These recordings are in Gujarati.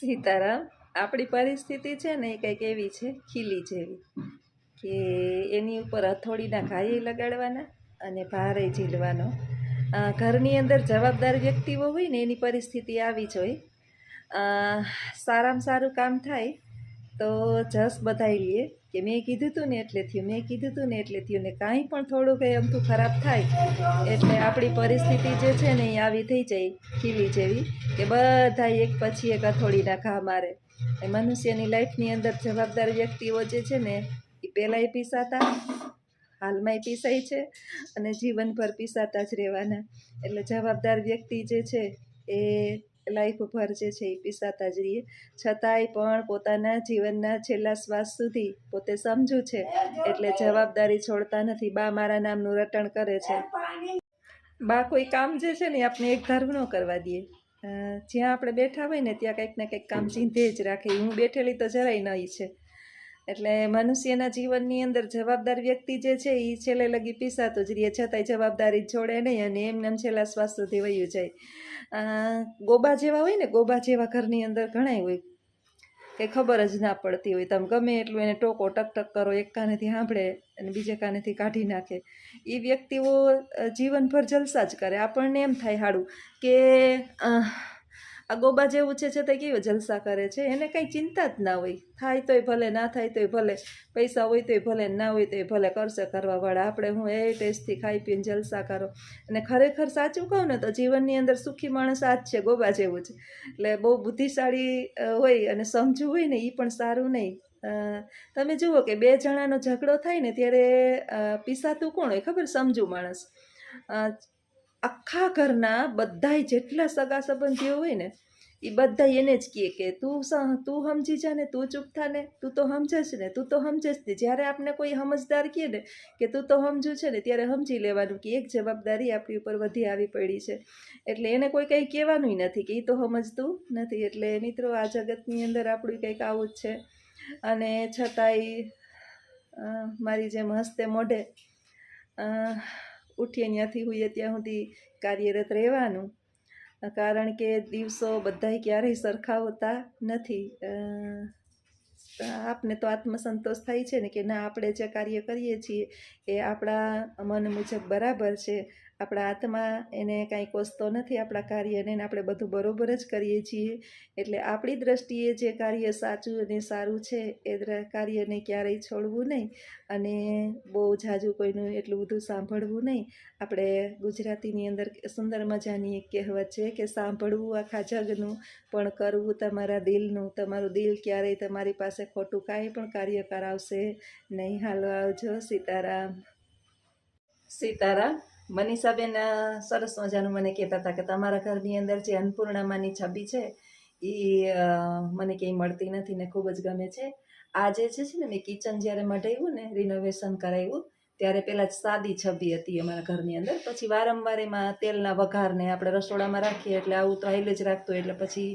સીતારામ, આપણી પરિસ્થિતિ છે ને એ કંઈક એવી છે, ખીલી જેવી. કે એની ઉપર હથોડીના ઘાયે લગાડવાના અને ભારે ઝીલવાનો. ઘરની અંદર જવાબદાર વ્યક્તિઓ હોય ને એની પરિસ્થિતિ આવી જ હોય. સારામાં સારું કામ થાય તો જસ બધાઈ લઈએ કે મેં કીધું હતું ને એટલે થયું, મેં કીધું હતું ને એટલે થયું ને કાંઈ પણ થોડું કંઈ અમથું ખરાબ થાય, એટલે આપણી પરિસ્થિતિ જે છે ને એ આવી થઈ જાય, ખીલી જેવી, કે બધા એક પછી એક હથોડીના ઘા મારે. એ મનુષ્યની લાઈફની અંદર જવાબદાર વ્યક્તિઓ જે છે ને, એ પહેલાંય પીસાતા, હાલમાંય પીસાય છે, અને જીવનભર પીસાતા જ રહેવાના. એટલે જવાબદાર વ્યક્તિ જે છે એ લાઈફભર જે છે એ પીસાતા જ રહીએ. છતાંય પણ પોતાના જીવનના છેલ્લા શ્વાસ સુધી પોતે સમજુ છે, એટલે જવાબદારી છોડતા નથી. બા મારા નામનું રટણ કરે છે. બા કોઈ કામ જે છે ને આપણે એક ધારું ન કરવા દઈએ જ્યાં આપણે બેઠા હોય ને ત્યાં કંઈક ને કંઈક કામ ચીંધે જ રાખે. હું બેઠેલી તો જરાય નહીં છે. એટલે મનુષ્યના જીવનની અંદર જવાબદાર વ્યક્તિ જે છે એ છેલ્લે લગી પીસાતું જ રહે, છતાંય જવાબદારી છોડે નહીં અને એમને એમ છેલ્લા શ્વાસ સુધી વયું જાય. ગોબા જેવા હોય ને, ગોબા જેવા ઘરની અંદર ઘણાય હોય કંઈ ખબર જ ના પડતી હોય તમે, ગમે એટલું એને ટોકો ટક ટક કરો, એક કાનેથી સાંભળે અને બીજા કાનેથી કાઢી નાખે. એ વ્યક્તિઓ જીવનભર જલસા જ કરે. આપણને એમ થાય હાડું કે આ ગોબા જેવું છે છતાં કેવો જલસા કરે છે? એને કંઈ ચિંતા જ ના હોય. થાય તોય ભલે, ના થાય તોય ભલે. પૈસા હોય તોય ભલે, ના હોય તોય ભલે. કરશે કરવાવાળા આપણે હું એ ટેસ્ટથી ખાઈ પીને જલસા કરો. અને ખરેખર સાચું કહું ને તો જીવનની અંદર સુખી માણસ આ જ છે, ગોબા જેવું છે. એટલે બહુ બુદ્ધિશાળી હોય અને સમજવું હોય ને એ પણ સારું નહીં. તમે જુઓ કે બે જણાનો ઝઘડો થાય ને ત્યારે પીસાતું કોણ હોય ખબર? સમજુ માણસ. આખા ઘરના બધાય જેટલા સગા સંબંધીઓ હોય ને એ બધા એને જ કહે કે તું તું સમજી જા ને, તું ચૂપ થા ને, તું તો સમજશ ને, તું તો સમજશ ને. જ્યારે આપણે કોઈ સમજદાર કહે ને કે તું તો સમજુ છે ને, ત્યારે સમજી લેવાનું કે એક જવાબદારી આપણી ઉપર વધી આવી પડી છે. એટલે એને કોઈ કંઈ કહેવાનું નથી કે એ તો સમજતું નથી. એટલે મિત્રો, આ જગતની અંદર આપણું કંઈક આવું જ છે. અને છતાંય મારી જેમ હસતે મોઢે ઉઠીએ ત્યાંથી હોઈએ ત્યાં સુધી કાર્યરત રહેવાનું. કારણ કે દિવસો બધાય ક્યારેય સરખા હોતા નથી આપને તો આત્મસંતોષ થાય છે ને કે ના, આપણે જે કાર્ય કરીએ છીએ એ આપણા મન મુજબ બરાબર છે. આપણા હાથમાં એને કાંઈ કોસતો નથી આપણા કાર્યને આપણે બધું બરોબર જ કરીએ છીએ. એટલે આપણી દ્રષ્ટિએ જે કાર્ય સાચું અને સારું છે, એ કાર્યને ક્યારેય છોડવું નહીં અને બહુ ઝાઝું કોઈનું એટલું બધું સાંભળવું નહીં. આપણે ગુજરાતીની અંદર સુંદર મજાની એક કહેવત છે કે સાંભળવું આખા જગનું, પણ કરવું તમારા દિલનું. તમારું દિલ ક્યારેય તમારી પાસે ખોટું કાંઈ પણ કાર્ય કરાવશે નહીં. હાલો આવજો સીતારામ. સીતારામ, મનીષાબેન સરસ મજાનું મને કહેતા હતા કે તમારા ઘરની અંદર જે અન્નપૂર્ણામાની છબી છે એ મને ક્યાંય મળતી નથી ને ખૂબ જ ગમે છે. આજે જે છે ને મેં કિચન જ્યારે મઢાવ્યું ને રિનોવેશન કરાવ્યું, ત્યારે પહેલાં સાદી છબી હતી અમારા ઘરની અંદર. પછી વારંવાર એમાં તેલના વઘારને આપણે રસોડામાં રાખીએ એટલે આવું તો આઈલ જ રાખતું એટલે પછી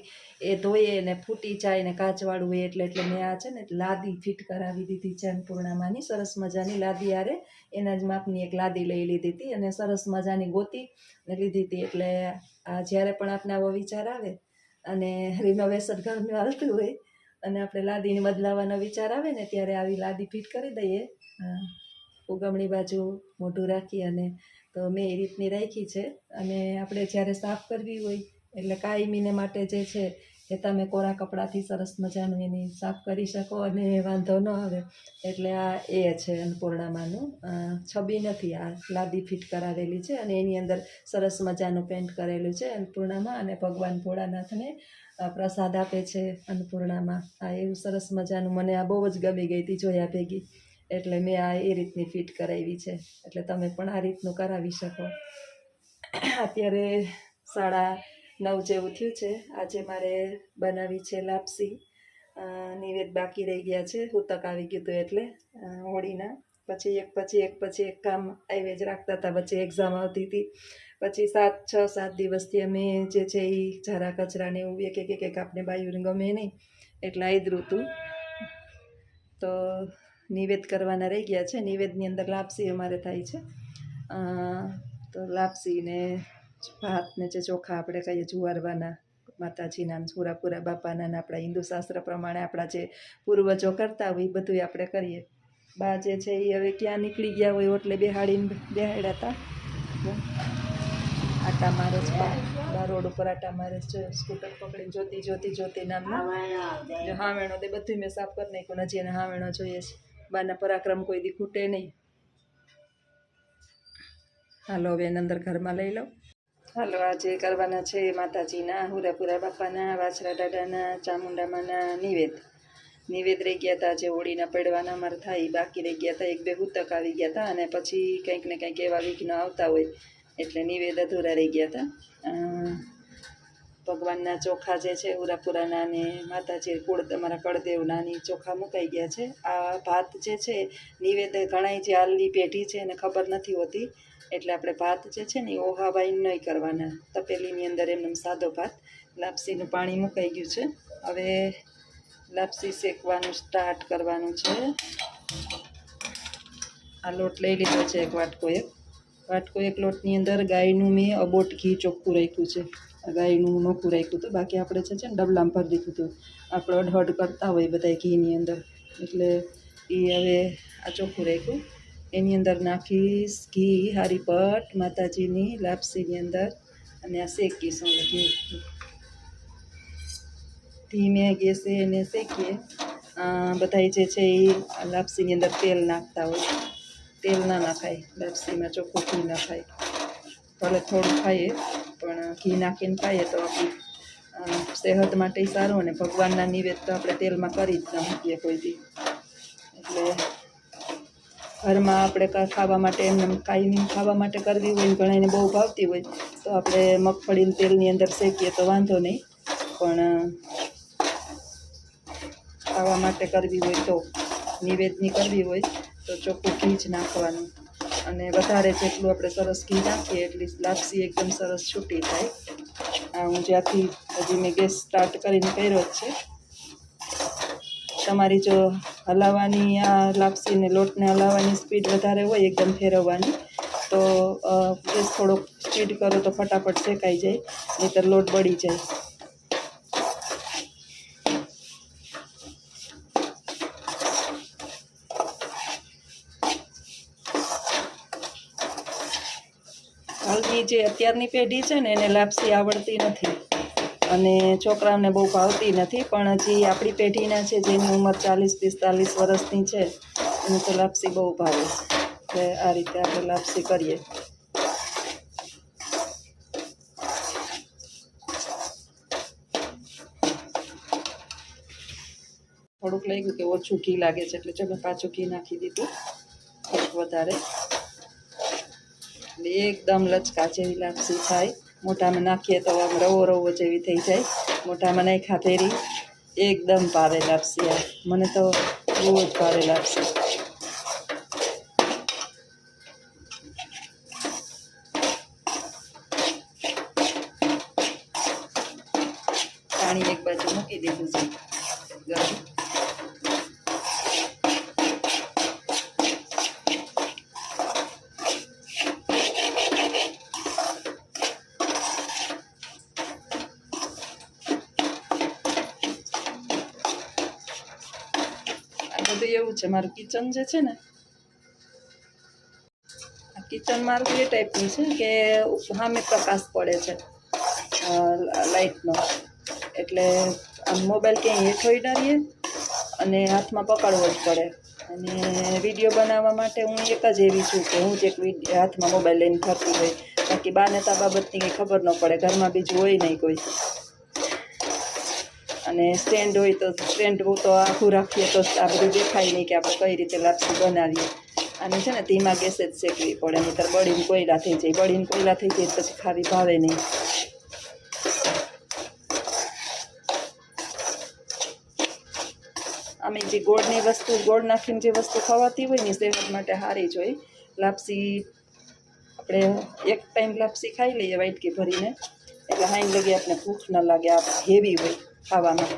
એ ધોઈએ ને ફૂટી જાય ને કાચવાળું હોય એટલે એટલે મેં આ છે ને લાદી ફિટ કરાવી દીધી છે અન્નપૂર્ણામાની. સરસ મજાની લાદી આરે એના જ માપની એક લાદી લઈ લીધી હતી અને સરસ મજાની ગોતી લીધી હતી. એટલે આ જ્યારે પણ આપણે આવો વિચાર આવે અને રિનોવેશન ઘરનું હાલતું હોય અને આપણે લાદીને બદલાવાનો વિચાર આવે ને ત્યારે આવી લાદી ફિટ કરી દઈએ. ઉગમણી બાજુ મોઢું રાખી અને તો મેં એ રીતની રાખી છે. અને આપણે જ્યારે સાફ કરવી હોય એટલે કાયમીને માટે જે છે એ તમે કોરા કપડાથી સરસ મજાનું એની સાફ કરી શકો અને વાંધો ન આવે. એટલે આ એ છે અન્નપૂર્ણામાંનું. છબી નથી, આ લાદી ફિટ કરાવેલી છે અને એની અંદર સરસ મજાનું પેન્ટ કરેલું છે અન્નપૂર્ણામાં અને ભગવાન ભોળાનાથને પ્રસાદ આપે છે અન્નપૂર્ણામાં. આ એવું સરસ મજાનું મને આ બહુ જ ગમી ગઈ હતી જોયા ભેગી. એટલે મેં આ એ રીતની ફિટ કરાવી છે. એટલે તમે પણ આ રીતનું કરાવી શકો. અત્યારે સાડા નવ જેવું થયું છે. આજે મારે બનાવી છે લાપસી. નિવેદ બાકી રહી ગયા છે. હુતક આવી ગયું હતું એટલે હોળીના. પછી એક પછી એક પછી એક કામ આવી જ રાખતા હતા. વચ્ચે એક્ઝામ આવતી હતી. પછી સાત, છ, સાત દિવસથી અમે જે છે એ ઝારા કચરાને એવું એક એક એક આપણે બાયુને ગમે નહીં એટલે આદરું હતું. તો નિવેદ કરવાના રહી ગયા છે. નિવેદની અંદર લાપસી અમારે થાય છે. તો લાપસી ને ભાત ને જે ચોખા આપણે કહીએ જુવારવાના, માતાજીના, સુરાપુરા બાપાના આપણા હિન્દુ શાસ્ત્ર પ્રમાણે આપણા જે પૂર્વજો કરતા હોય એ બધું આપણે કરીએ. બા જે છે એ હવે ક્યાં નીકળી ગયા હોય એટલે બેહાડીને બેહાડ્યા હતા આટા મારે છે બા. રોડ ઉપર આટા મારે છે. સ્કૂટર પકડીને જોતી જોતી જોતી નામનું. જો હાવેણો તે બધું મેં સાફ કરી નાખ્યું નજી એને હાવેણો જોઈએ છે. બાના પરાક્રમ કોઈ દી ખૂટે નહીં. હાલો હવે એને અંદર ઘરમાં લઈ લો હાલો, આજે કરવાના છે માતાજીના હુરાપુરા બાપાના, વાછરા દાદાના, ચામુંડામાના નિવેદ. નિવેદ રહી ગયા હતા જે હોળીના પડવાના અમારે થાય બાકી રહી ગયા હતા એક બે હુતક આવી ગયા હતા અને પછી કંઈક ને કંઈક એવા વિઘ્નો આવતા હોય, એટલે નિવેદ અધૂરા રહી ગયા હતા ભગવાનના ચોખા જે છે ઉરાપુરાના અને માતાજી કુળ તમારા કળદેવના, ની ચોખા મુકાઈ ગયા છે. આ ભાત જે છે, નિવેદ ઘણાય જે હાલની પેઢી છે, એને ખબર નથી હોતી. એટલે આપણે ભાત જે છે ને એ ઓહાવાઈ નહીં કરવાના. તપેલીની અંદર એમને સાદો ભાત. લાપસીનું પાણી મુકાઈ ગયું છે. હવે લાપસી શેકવાનું સ્ટાર્ટ કરવાનું છે. આ લોટ લઈ લીધો છે એક વાટકો એક. વાટકો એક લોટની અંદર ગાયનું મેં અબોટ ઘી ચોખ્ખું રાખ્યું છે. ગાયનું નોખું રાખ્યું હતું. બાકી આપણે છે ને ડબલામાં ભરી દીધું હતું. આપણે અઢહડ કરતા હોય બધા ઘીની અંદર. એટલે એ હવે આ ચોખ્ખું રાખ્યું. એની અંદર નાખીશ ઘી, હારીપટ, માતાજીની લાપસીની અંદર અને આ શેકીશું ઘી. ધીમે ગેસે એને શેકીએ. બધાય જે છે એ લાપસીની અંદર તેલ નાખતા હોય. તેલ ના નાખાય, લાપસીમાં ચોખ્ખું ઘી નાખાય ભલે થોડું ખાઈએ, પણ ઘી નાખીને ખાઈએ તો આપણી સેહત માટે સારું અને ભગવાનના નિવેદ તો આપણે તેલમાં કરી જ ન મૂકીએ કોઈ દી. એટલે ઘરમાં આપણે ખાવા માટે એમને કાયમી ખાવા માટે કરવી હોય ઘણાને બહુ ભાવતી હોય તો આપણે મગફળીને તેલની અંદર શેકીએ તો વાંધો નહીં. પણ ખાવા માટે કરવી હોય તો નિવેદની કરવી હોય તો ચોખ્ખું ઘી જ નાખવાનું. અને વધારે જેટલું આપણે સરસ ઘી નાખીએ એટલી લાપસી એકદમ સરસ છૂટી થાય આ હું જ્યાંથી હજી મેં ગેસ સ્ટાર્ટ કરીને કર્યો જ છે. તમારી જો હલાવવાની આ લાપસીને લોટને હલાવવાની સ્પીડ વધારે હોય એકદમ ફેરવવાની, તો ગેસ થોડોક સ્પીડ કરો તો ફટાફટ શેકાઈ જાય, નહીંતર લોટ બળી જાય. હાલની જે અત્યારની પેઢી છે ને એને લાપસી આવડતી નથી. અને છોકરાઓને બહુ ભાવતી નથી, પણ હજી આપણી પેઢીના છે, જેની ઉંમર ચાલીસ પિસ્તાલીસ વર્ષની છે, એને તો લાપસી બહુ ભાવે છે. એટલે આ રીતે આપણે લાપસી કરીએ. થોડુંક લઈ ગયું કે ઓછું ઘી લાગે છે, એટલે ચલો પાછું ઘી નાખી દીધું વધારે. એકદમ લચકા જેવી લાપસી થાય. મોઢામાં નાખીએ તો આમ રવો રવો જેવી થઈ જાય. મોઢામાં નાખ્યા ફેરી એકદમ ભાવે લાપસી મને તો બહુ જ ભાવે લાપસી. એવું છે. મારું કિચન જે છે ને કિચન મારું એ ટાઈપનું છે કે સામે પ્રકાશ પડે છે લાઇટનો એટલે આમ મોબાઈલ ક્યાંય હેઠોય ના રહીએ અને હાથમાં પકડવો જ પડે. અને વીડિયો બનાવવા માટે હું એક જ એવી છું કે હું જ એક હાથમાં મોબાઈલ લઈને ફરતી હોય. બાકી બાને તો બાબતની કંઈ ખબર ન પડે. ઘરમાં બીજું હોય નહીં કોઈ. અને સ્ટેન્ડ હોય તો સ્ટેન્ડ તો આખું રાખીએ તો આ બધું દેખાય નહીં કે આપણે કઈ રીતે લાપસી બનાવીએ. આને છે ને ધીમા ગેસે જ શેકવી પડે, નહીંતર બળીને કોયલા થઈ જાય. બળીને કોયલા થઈ જાય પછી ખાવી ભાવે નહીં. અમે જે ગોળની વસ્તુ, ગોળ નાખીને જે વસ્તુ ખવાતી હોય ને, સેહત માટે સારી જ હોય. લાપસી આપણે એક ટાઈમ લાપસી ખાઈ લઈએ, વાટકી ભરીને. એટલે હાઈન લગી આપણે ભૂખ ન લાગે, આ હેવી હોય. ખાવામાં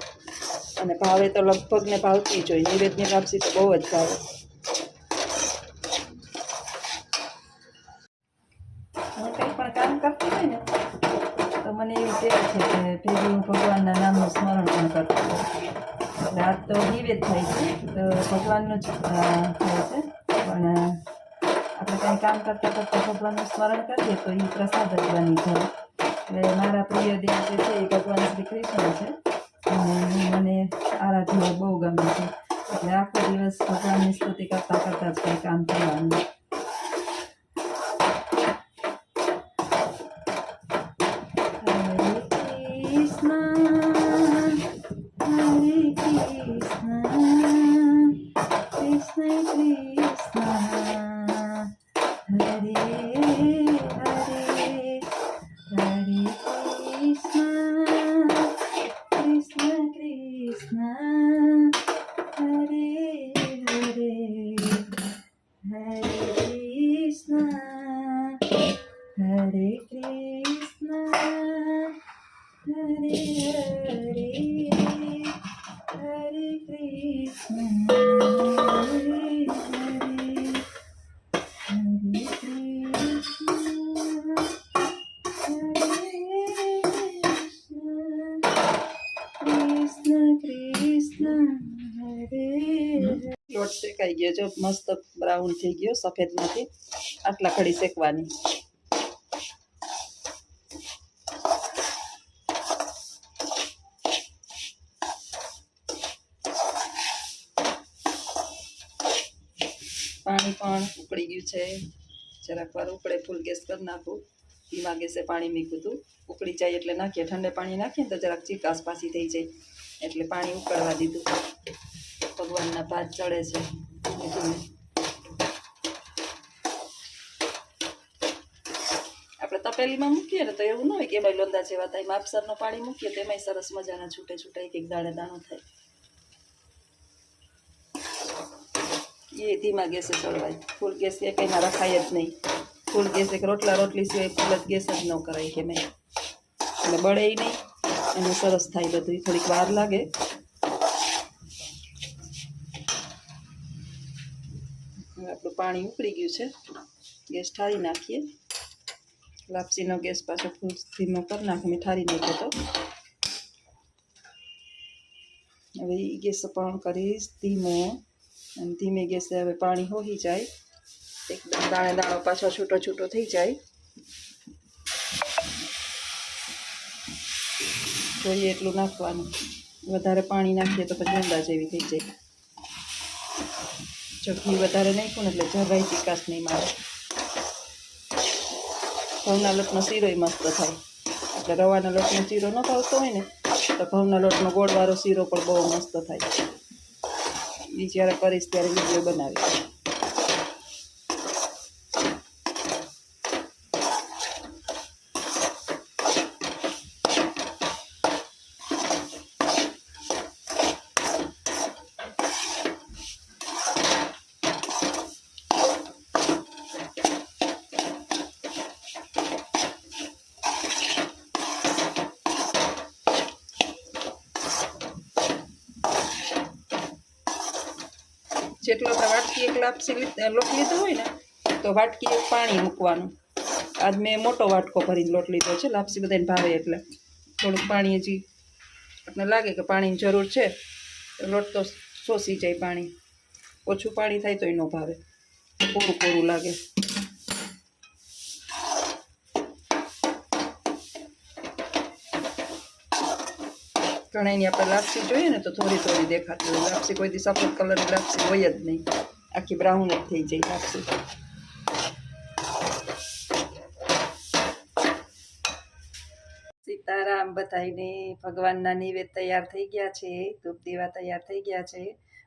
અને ભાવે તો લગભગ ને ભાવતી જ હોય. નિવેદની લાપસી તો બહુ જ ભાવે. હું કંઈ પણ કામ કરતી હોય ને, તો મને એવી ટેવ છે કે ફેરી હું ભગવાનના નામનું સ્મરણ પણ કરતી હોઉં આ તો નિવેદ થાય છે. તો ભગવાનનું જ થાય છે. પણ આપણે કંઈ કામ કરતાં કરતાં ભગવાનનું સ્મરણ કરીએ તો એ પ્રસાદ જ બની જાય. એટલે મારા પ્રિય દેવ જે છે, એ ભગવાન શ્રી કૃષ્ણ છે. મને આરાધના બહુ ગમે છે. એટલે આખો દિવસ ભગવાનની સ્તુતિ કરતાં કરતાં જ કંઈ કામ કરવાનું. લોટ શેકાઈ ગયો જો મસ્ત બ્રાઉન થઈ ગયો સફેદ સફેદમાંથી. આટલા કડી શેકવાની. પાણી પણ ઉકળી ગયું છે. જરાક વાર ઉકળે ફૂલ ગેસ કરી નાખું. ધીમા ગેસે પાણી મીખું હતું. ઉકળી જાય એટલે નાખીએ. ઠંડે પાણી નાખીએ તો જરાક ચીકાશ પાછી થઈ જાય. એટલે પાણી ઉકળવા દીધું. ભગવાનના ભાત ચડે છે. આપણે તપેલીમાં મૂકીએ ને તો એવું ન હોય કે એમાં લોંદા જેવા થાય માપસરનું પાણી મૂકીએ તો એમાંય સરસ મજાના છૂટે છૂટે એક એક દાણે દાણો થાય. એ ધીમા ગેસે ચડવાય. ફૂલ ગેસ એ કંઈમાં રખાય જ નહીં. ફૂલ ગેસ એક રોટલા રોટલી સિવાય ફૂલ જ ગેસ જ ન કરાય કે મેં એટલે બળે નહીં. અને સરસ થાય બધું. થોડીક વાર લાગે હવે આપણું પાણી ઉકળી ગયું છે. ગેસ ઠારી નાખીએ. લાપસીનો ગેસ પાછો ફૂલ ધીમો કરી મેં ઠારી નાખ્યો તો. હવે એ ગેસ પણ કરીશ ધીમો. અને ધીમે ગેસે હવે પાણી હોઈ જાય. એકદમ દાણે દાણો પાછો છૂટો છૂટો થઈ જાય. જોઈએ એટલું નાખવાનું. વધારે પાણી નાખીએ તો પછી અંદાજ જેવી થઈ જાય. જો વધારે નાખ્યું એટલે જરાય ચીકાશ નહીં મારે. ઘઉંના લોટનો શીરોય મસ્ત થાય. એટલે રવાના લોટનો શીરો ન થતો હોય ને, તો ઘઉંના લોટનો ગોળવાળો શીરો પણ બહુ મસ્ત થાય. એ જ્યારે કરીશ ત્યારે વીડિયો બનાવીશ જેટલો આપણે લીધ- લોટ લીધો હોય ને, તો વાટકી પાણી મૂકવાનું. આજ મેં મોટો વાટકો ભરીને લોટ લીધો છે, લાપસી બધાને ભાવે એટલે. થોડુંક પાણી હજી આપણને લાગે કે પાણીની જરૂર છે. લોટ તો શોષી જાય પાણી. ઓછું પાણી થાય તોય ન ભાવે. કોરું કોરું લાગે. ઘણાની આપણે લાપસી જોઈએ ને, તો થોડી થોડી દેખાતી હોય. લાપસી કોઈ દી સફેદ કલરની લાપસી હોય જ નહીં. આખી બ્રાઉન જ થઈ જાય લાપસી સીતારામ બધાઈને ભગવાનના નિવેદ તૈયાર થઈ ગયા છે ધૂપ દીવા તૈયાર થઈ ગયા છે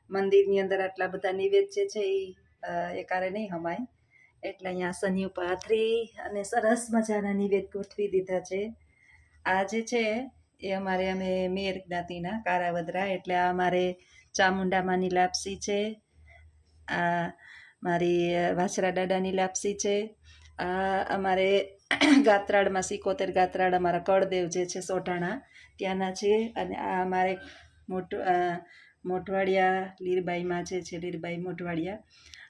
મંદિરની અંદર આટલા બધા નિવેદ જે છે એ એકારે નહીં હમાય એટલે અહીંયા શનિ પાથરી અને સરસ મજાના નિવેદ ગોઠવી દીધા છે આ જે છે એ અમારે અમે મેર જ્ઞાતિના કારાવદરા એટલે આ અમારે ચામુંડામાની લાપસી છે આ મારી વાછરા દાદાની લાપસી છે. આ અમારે ગાત્રાળમાં, સિકોતેર ગાત્રાળ અમારા કળદેવ જે છે સોઢાણા, ત્યાંના છે. અને આ અમારે મોટ મોઠવાડિયા લીરબાઈમાં જે છે લીરબાઈ મોટવાડિયા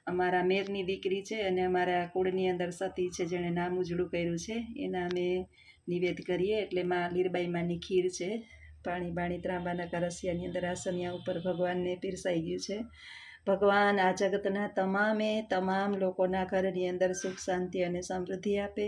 અમારા મેરની દીકરી છે અને અમારા કુળની અંદર સતી છે, જેણે નામ ઉજળું કર્યું છે. એના અમે નિવેદ કરીએ. એટલે માં લીરબાઈમાંની ખીર છે. પાણી બાણી ત્રાંબાના કરસિયાની અંદર આસનિયા ઉપર ભગવાનને પીરસાઈ ગયું છે. ભગવાન આ જગતના તમામે તમામ લોકોના ઘરની અંદર સુખ, શાંતિ અને સમૃદ્ધિ આપે.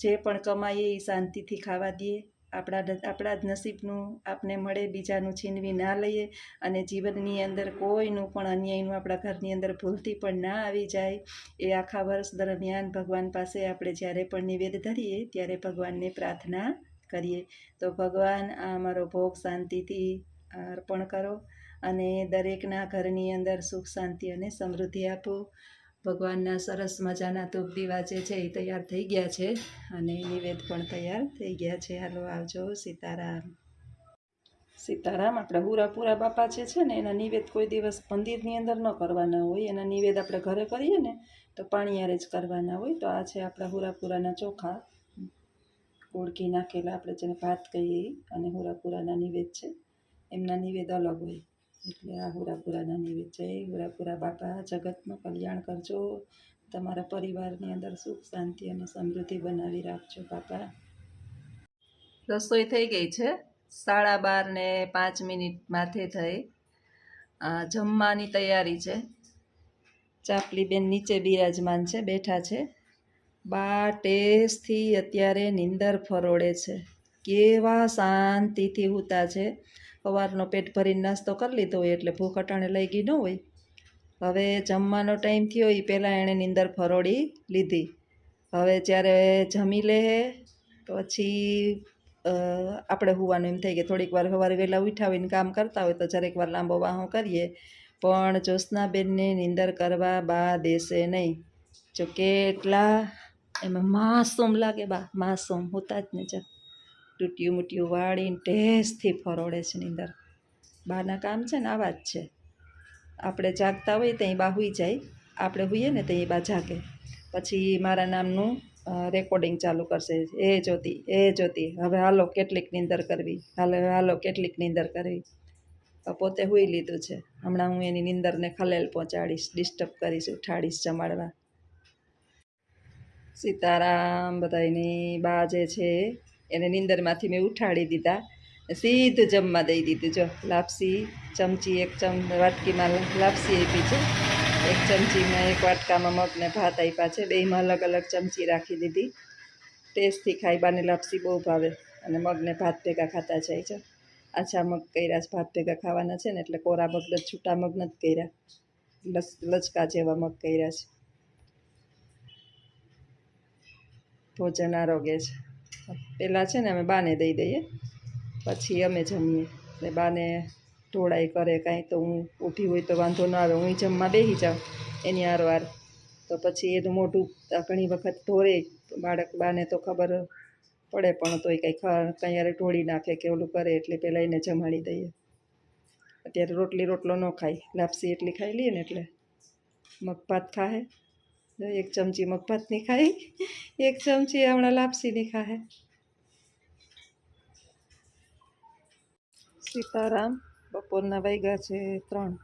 જે પણ કમાઈએ એ શાંતિથી ખાવા દઈએ આપણા આપણા જ નસીબનું આપને મળે, બીજાનું છીનવી ના લઈએ અને જીવનની અંદર કોઈનું પણ અન્યાયનું આપણા ઘરની અંદર ભૂલથી પણ ના આવી જાય. એ આખા વર્ષ દરમિયાન ભગવાન પાસે આપણે જ્યારે પણ નિવેદ ધરીએ ત્યારે ભગવાનને પ્રાર્થના કરીએ. તો ભગવાન આ અમારો ભોગ શાંતિથી અર્પણ કરો. અને દરેકના ઘરની અંદર સુખ, શાંતિ અને સમૃદ્ધિ આપો. ભગવાનના સરસ મજાના ધૂપ દીવા જે છે, એ તૈયાર થઈ ગયા છે અને નિવેદ પણ તૈયાર થઈ ગયા છે. હાલો આવજો, સીતારામ. સીતારામ, આપણા હુરાપુરા બાપા જે છે ને, એના નિવેદ કોઈ દિવસ મંદિરની અંદર ન કરવાના હોય. એના નિવેદ આપણે ઘરે કરીએ ને, તો પાણીયારે જ કરવાના હોય. તો આ છે આપણા હુરાપુરાના ચોખા. ઓળખી નાખેલા આપણે જેને ભાત કહીએ અને હુરાપુરાના નિવેદ છે. એમના નિવેદ અલગ હોય. એટલે આ હુરાપુરાના નિવેદ જય હુરાપુરા બાપા, જગતનું કલ્યાણ કરજો. તમારા પરિવારની અંદર સુખ, શાંતિ અને સમૃદ્ધિ બનાવી રાખજો બાપા. રસોઈ થઈ ગઈ છે. સાડા બાર ને પાંચ મિનિટ માથે થઈ. જમવાની તૈયારી છે. ચાપલી બેન નીચે બિરાજમાન છે, બેઠા છે. બા ટેસ્ટથી અત્યારે નીંદર ફરોડે છે. કેવા શાંતિથી સૂતા છે. સવારનો પેટ ભરીને નાસ્તો કરી લીધો હોય એટલે ભૂખ અટાણે લઈ ગઈ ન હોય. હવે જમવાનો ટાઈમ થયો એ પહેલાં એણે નીંદર ફરોડી લીધી. હવે જ્યારે જમી લે પછી આપણે હોવાનું એમ થાય કે થોડીક વાર સવારે વહેલા ઉઠાવીને કામ કરતા હોય તો જરેક વાર લાંબો વાહો કરીએ. પણ જ્યોત્સનાબેનને નીંદર કરવા બા દેશે નહીં. જો કેટલા, એમાં માસૂમ લાગે બા, માસૂમ, હોતા જ ને જ ટૂટિયું મૂટ્યું વાળીને ટેસ્ટથી ફરોડે છે નીંદર બાના કામ છે ને આવા જ છે. આપણે જાગતા હોઈએ ત્યાં બા હુઈ જાય. આપણે હુઈએ ને ત્યાં બા જાગે. પછી મારા નામનું રેકોર્ડિંગ ચાલુ કરશે. એ જ્યોતિ એ જ્યોતિ હવે હાલો કેટલીક નીંદર કરવી. હાલો હાલો કેટલીક નીંદર કરવી. પોતે હુઈ લીધું છે. હમણાં હું એની નીંદરને ખલેલ પહોંચાડીશ ડિસ્ટર્બ કરીશ, ઉઠાડીશ જમાડવા. સીતારામ, બધાયની બા જે છે એને નીંદરમાંથી મેં ઉઠાડી દીધા. સીધું જમવા દઈ દીધું. જો, લાપસી, ચમચી, એક ચમ, વાટકીમાં લાપસી આપી છે. એક ચમચીમાં એક વાટકામાં મગને ભાત આપ્યા છે. બેયમાં અલગ અલગ ચમચી રાખી દીધી. ટેસ્ટથી ખાઈ બાને લાપસી બહુ ભાવે અને મગને ભાત ભેગા ખાતા જાય છે. આછા મગ કર્યા છે, ભાત ભેગા ખાવાના છે ને, એટલે કોરા મગ છૂટા મગ નથી કર્યા. લસ, લચકા જેવા મગ કર્યા છે. ભોજન આરોગ્ય છે. પહેલાં છે ને અમે બાને દઈ દઈએ. પછી અમે જમીએ. એટલે બાને ઢોળાઈ કરે કાંઈ તો હું ઊભી હોય તો વાંધો ન આવે. હું જમવા બેસી જાઉં એની આરવાર તો પછી એનું મોઢું ઘણી વખત ઢોરે બાળક બાને તો ખબર પડે પણ તોય કંઈ કંઈ યારે ઢોળી નાખે કે ઓલું કરે એટલે પહેલાં એને જમાડી દઈએ. અત્યારે રોટલી રોટલો ન ખાય. લાપસી એટલી ખાઈ લઈએ ને એટલે મગભાત જો એક ચમચી મગભાતની ખાઈ એક ચમચી હમણાં લાપસીની ખાહે સીતારામ બપોરના વાગ્યા છે ત્રણ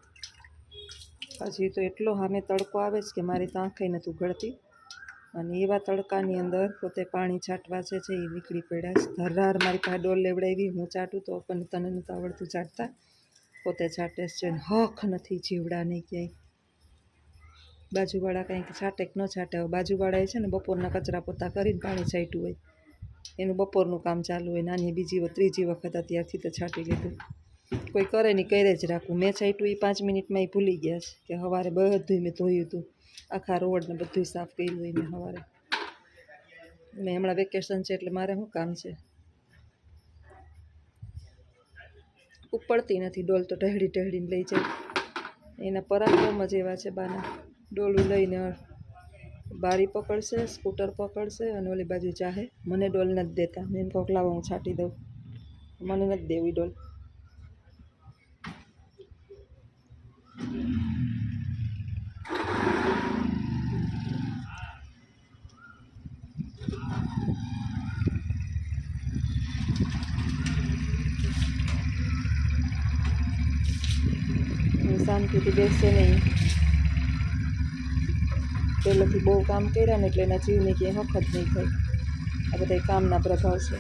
હજી તો એટલો સામે તડકો આવે છે કે મારી તો આંખે નથી ઉઘડતી અને એવા તડકાની અંદર પોતે પાણી છાંટવા છે એ નીકળી પડ્યા છે ધરાર મારી પાસે ડોલ લેવડાવી હું ચાટું તો પણ તને નથી આવડતું ચાટતા પોતે છાંટે છે હક નથી જીવડા નહીં ક્યાંય બાજુવાળા કંઈક છાંટે કે ન છાંટે. બાજુવાળાએ છે ને બપોરના કચરા પોતા કરીને પાણી છાંટ્યું હોય. એનું બપોરનું કામ ચાલુ હોય. નાની બીજી ત્રીજી વખત અત્યારથી તો છાંટી લીધું. કોઈ કરે નહીં, કરે જ રાખવું. મેં છાંટ્યું એ પાંચ મિનિટમાં એ ભૂલી ગયા છે કે સવારે બધું મેં ધોયું હતું આખા રોડને બધું સાફ કર્યું હોય મેં સવારે મેં હમણાં વેકેશન છે એટલે મારે શું કામ છે? ઉપડતી નથી. ડોલ તો ટહેડી ટહેડીને લઈ જાય. એના પરાક્રમ જ એવા છે બાના. ડોલું લઈને બારી પકડશે, સ્કૂટર પકડશે અને ઓલી બાજુ ચાહે મને ડોલ નથી દેતા. મેં એમ કહું કે લાવો, હું છાંટી દઉં. મને નથી દેવી ડોલ. હું શાંતિથી બેસે નહીં. પહેલેથી બહુ કામ કર્યા ને એટલે એના જીવની ક્યાંય વખત નહીં થાય. આ બધા કામના પ્રભાવ છે.